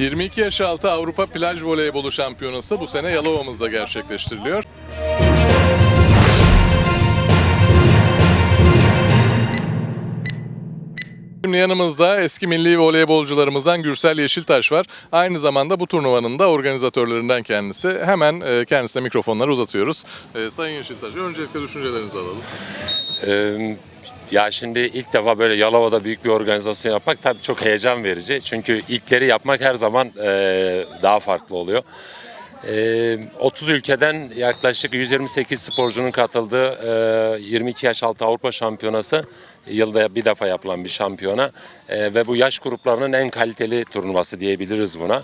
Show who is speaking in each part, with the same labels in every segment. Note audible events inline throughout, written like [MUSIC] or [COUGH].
Speaker 1: 22 yaş altı Avrupa Plaj Voleybolu Şampiyonası bu sene Yalova'mızda gerçekleştiriliyor. Şimdi yanımızda eski milli voleybolcularımızdan Gürsel Yeşiltaş var. Aynı zamanda bu turnuvanın da organizatörlerinden kendisi. Hemen e, kendisine mikrofonları uzatıyoruz. E, Sayın Yeşiltaş, öncelikle düşüncelerinizi alalım.
Speaker 2: Ee, ya şimdi ilk defa böyle Yalova'da büyük bir organizasyon yapmak tabii çok heyecan verici. Çünkü ilkleri yapmak her zaman e, daha farklı oluyor. E, 30 ülkeden yaklaşık 128 sporcunun katıldığı e, 22 yaş altı Avrupa Şampiyonası yılda bir defa yapılan bir şampiyona E, ve bu yaş gruplarının en kaliteli turnuvası diyebiliriz buna.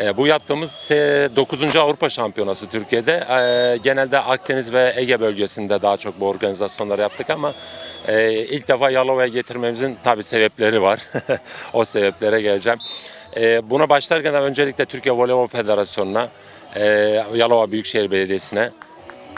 Speaker 2: E, bu yaptığımız 9. Avrupa Şampiyonası Türkiye'de. E, genelde Akdeniz ve Ege bölgesinde daha çok bu organizasyonları yaptık ama e, ilk defa Yalova'ya getirmemizin tabi sebepleri var. [LAUGHS] o sebeplere geleceğim. Buna başlarken öncelikle Türkiye Voleybol Federasyonu'na, Yalova Büyükşehir Belediyesi'ne,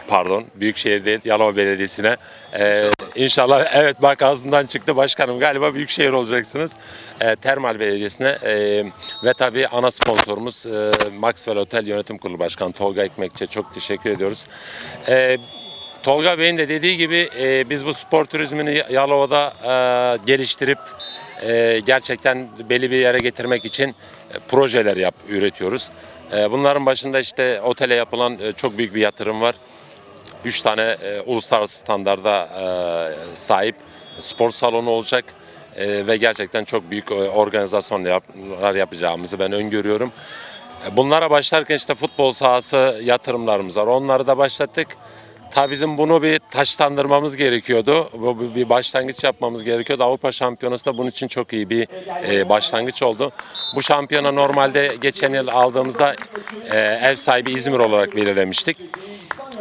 Speaker 2: pardon Büyükşehir değil Yalova Belediyesi'ne. Ee, inşallah evet bak ağzından çıktı başkanım galiba Büyükşehir olacaksınız. Ee, Termal Belediyesi'ne e, ve tabii ana sponsorumuz e, Maxwell Otel Yönetim Kurulu Başkanı Tolga Ekmekçi'ye çok teşekkür ediyoruz. Ee, Tolga Bey'in de dediği gibi e, biz bu spor turizmini Yalova'da e, geliştirip e, gerçekten belli bir yere getirmek için e, projeler yap, üretiyoruz. Bunların başında işte otele yapılan e, çok büyük bir yatırım var. 3 tane e, uluslararası standarda e, sahip spor salonu olacak E, ve gerçekten çok büyük e, organizasyonlar yapacağımızı ben öngörüyorum. E, Bunlara başlarken işte futbol sahası yatırımlarımız var. Onları da başlattık. Tabii bizim bunu bir taşlandırmamız gerekiyordu. Bu bir- başlangıç yapmamız gerekiyordu. Avrupa Şampiyonası da bunun için çok iyi bir e, başlangıç oldu. Bu şampiyona normalde geçen yıl aldığımızda ev sahibi İzmir olarak belirlemiştik.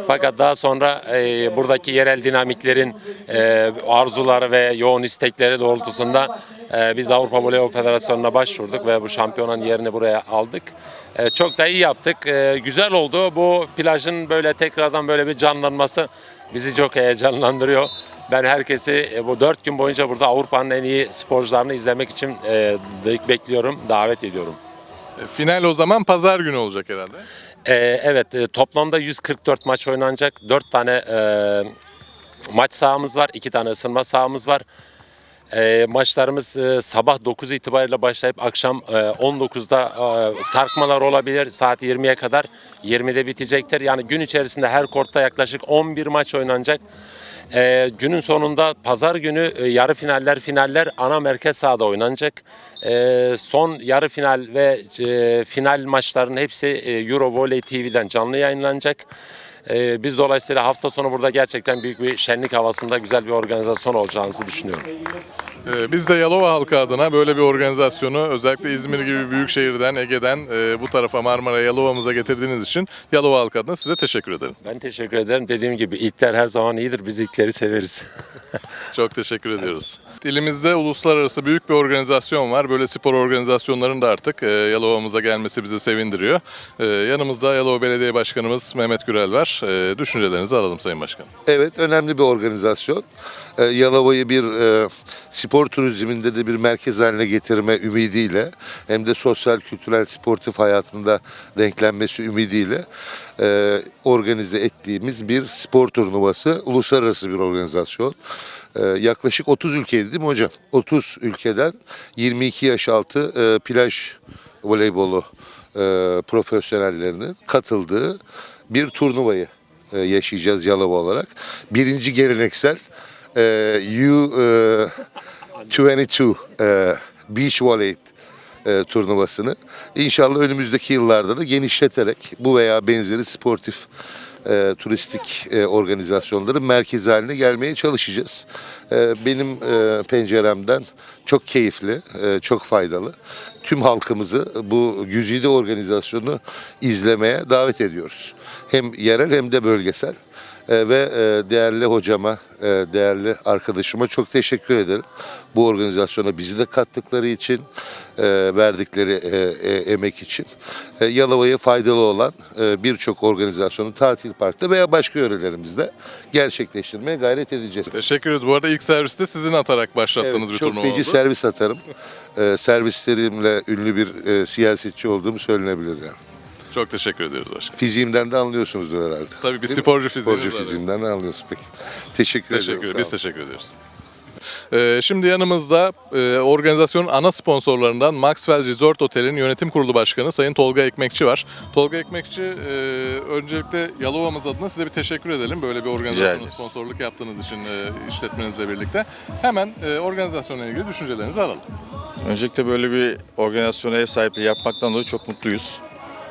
Speaker 2: Fakat daha sonra e, buradaki yerel dinamiklerin e, arzuları ve yoğun istekleri doğrultusunda e, biz Avrupa Voleybol Federasyonu'na başvurduk ve bu şampiyonanın yerini buraya aldık. E, çok da iyi yaptık. E, güzel oldu. Bu plajın böyle tekrardan böyle bir canlanması bizi çok heyecanlandırıyor. Ben herkesi e, bu dört gün boyunca burada Avrupa'nın en iyi sporcularını izlemek için e, bekliyorum, davet ediyorum.
Speaker 1: E, Final o zaman pazar günü olacak herhalde.
Speaker 2: Ee, evet e, toplamda 144 maç oynanacak. 4 tane e, maç sahamız var. 2 tane ısınma sahamız var. E, maçlarımız e, sabah 9 itibariyle başlayıp akşam e, 19'da e, sarkmalar olabilir. Saat 20'ye kadar 20'de bitecektir. Yani gün içerisinde her kortta yaklaşık 11 maç oynanacak. E, günün sonunda pazar günü e, yarı finaller finaller ana merkez sahada oynanacak. E, son yarı final ve e, final maçların hepsi e, Euro Volley TV'den canlı yayınlanacak. E, biz dolayısıyla hafta sonu burada gerçekten büyük bir şenlik havasında güzel bir organizasyon olacağınızı düşünüyorum.
Speaker 1: E, Biz de Yalova halkı adına böyle bir organizasyonu özellikle İzmir gibi büyük şehirden, Ege'den e, bu tarafa Marmara, Yalova'mıza getirdiğiniz için Yalova halkı adına size teşekkür ederim.
Speaker 2: Ben teşekkür ederim. Dediğim gibi ilkler her zaman iyidir. Biz ilkleri severiz. [LAUGHS]
Speaker 1: Çok teşekkür ediyoruz. Elimizde uluslararası büyük bir organizasyon var. Böyle spor organizasyonlarının da artık e, Yalova'mıza gelmesi bizi sevindiriyor. E, yanımızda Yalova Belediye Başkanımız Mehmet Gürel var. Düşüncelerinizi alalım Sayın Başkanım.
Speaker 3: Evet önemli bir organizasyon. Ee, Yalova'yı bir e, spor turizminde de bir merkez haline getirme ümidiyle hem de sosyal, kültürel, sportif hayatında renklenmesi ümidiyle e, organize ettiğimiz bir spor turnuvası. Uluslararası bir organizasyon. Ee, yaklaşık 30 ülkeydi değil mi hocam? 30 ülkeden 22 yaş altı e, plaj voleybolu e, profesyonellerinin katıldığı bir turnuvayı e, yaşayacağız Yalova olarak. Birinci geleneksel e, U22 e, Beach Volley e, turnuvasını inşallah önümüzdeki yıllarda da genişleterek bu veya benzeri sportif e, turistik e, organizasyonların merkezi haline gelmeye çalışacağız. E, benim e, penceremden çok keyifli, e, çok faydalı. Tüm halkımızı bu güzide organizasyonu izlemeye davet ediyoruz. Hem yerel hem de bölgesel. E, ve e, değerli hocama, e, değerli arkadaşıma çok teşekkür ederim. Bu organizasyona bizi de kattıkları için, e, verdikleri e, e, emek için. E, Yalova'ya faydalı olan e, birçok organizasyonu tatil parkta veya başka yörelerimizde gerçekleştirmeye gayret edeceğiz.
Speaker 1: Teşekkür ederiz. Bu arada ilk serviste sizin atarak başlattığınız bir
Speaker 3: çok
Speaker 1: turnuva
Speaker 3: feci
Speaker 1: oldu.
Speaker 3: servis atarım. e, servislerimle ünlü bir e, siyasetçi olduğumu söylenebilir yani.
Speaker 1: Çok teşekkür ediyoruz başkanım.
Speaker 3: Fiziğimden de anlıyorsunuzdur herhalde.
Speaker 1: Tabii bir
Speaker 3: Değil mi?
Speaker 1: sporcu fiziğiniz
Speaker 3: Sporcu
Speaker 1: var.
Speaker 3: fiziğimden de anlıyorsun. Peki. Teşekkür,
Speaker 1: Teşekkür
Speaker 3: ediyorum.
Speaker 1: Biz
Speaker 3: sağ olun.
Speaker 1: teşekkür ediyoruz. Ee, şimdi yanımızda e, organizasyonun ana sponsorlarından Maxwell Resort Otel'in yönetim kurulu başkanı Sayın Tolga Ekmekçi var. Tolga Ekmekçi e, öncelikle Yalova'mız adına size bir teşekkür edelim. Böyle bir organizasyona
Speaker 4: ederiz.
Speaker 1: sponsorluk yaptığınız için e, işletmenizle birlikte. Hemen e, organizasyonla ilgili düşüncelerinizi alalım.
Speaker 4: Öncelikle böyle bir organizasyona ev sahipliği yapmaktan dolayı çok mutluyuz.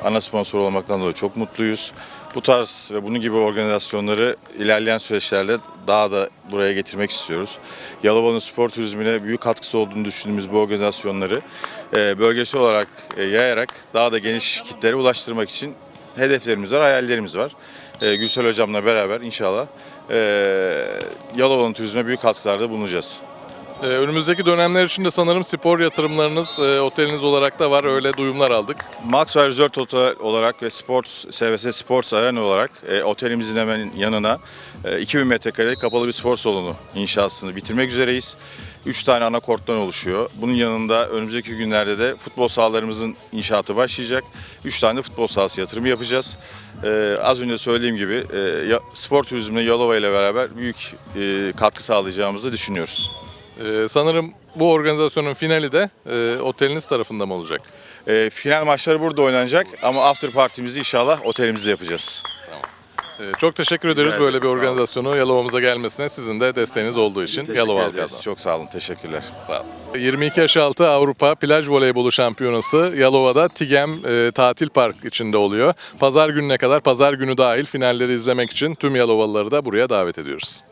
Speaker 4: Ana sponsor olmaktan dolayı çok mutluyuz. Bu tarz ve bunun gibi organizasyonları ilerleyen süreçlerde daha da buraya getirmek istiyoruz. Yalova'nın spor turizmine büyük katkısı olduğunu düşündüğümüz bu organizasyonları e, bölgesel olarak e, yayarak daha da geniş kitlere ulaştırmak için hedeflerimiz var, hayallerimiz var. E, Gülsel Hocam'la beraber inşallah Yalova'nın turizme büyük katkılarda bulunacağız.
Speaker 1: E, önümüzdeki dönemler için de sanırım spor yatırımlarınız e, oteliniz olarak da var. Öyle duyumlar aldık.
Speaker 4: Maxwell Resort Otel olarak ve Sports, SVS Sports Arena olarak e, otelimizin hemen yanına e, 2000 metrekarelik kapalı bir spor salonu inşasını bitirmek üzereyiz. 3 tane ana korttan oluşuyor. Bunun yanında önümüzdeki günlerde de futbol sahalarımızın inşaatı başlayacak. 3 tane futbol sahası yatırımı yapacağız. E, az önce söylediğim gibi e, spor turizmine Yalova ile beraber büyük e, katkı sağlayacağımızı düşünüyoruz.
Speaker 1: E, sanırım bu organizasyonun finali de e, oteliniz tarafında mı olacak?
Speaker 4: E, final maçları burada oynanacak ama after partimizi inşallah otelimizde yapacağız.
Speaker 1: Ee, Çok teşekkür ediyoruz
Speaker 4: ederim,
Speaker 1: böyle bir
Speaker 4: sağ olun.
Speaker 1: organizasyonu Yalova'mıza gelmesine sizin de desteğiniz olduğu için
Speaker 4: Teşekkür
Speaker 1: Yalova
Speaker 4: ederiz. Çok sağ olun. Teşekkürler.
Speaker 1: Sağ olun. 22 yaş altı Avrupa Plaj Voleybolu Şampiyonası Yalova'da Tigem e, Tatil Park içinde oluyor. Pazar gününe kadar pazar günü dahil finalleri izlemek için tüm Yalovalıları da buraya davet ediyoruz.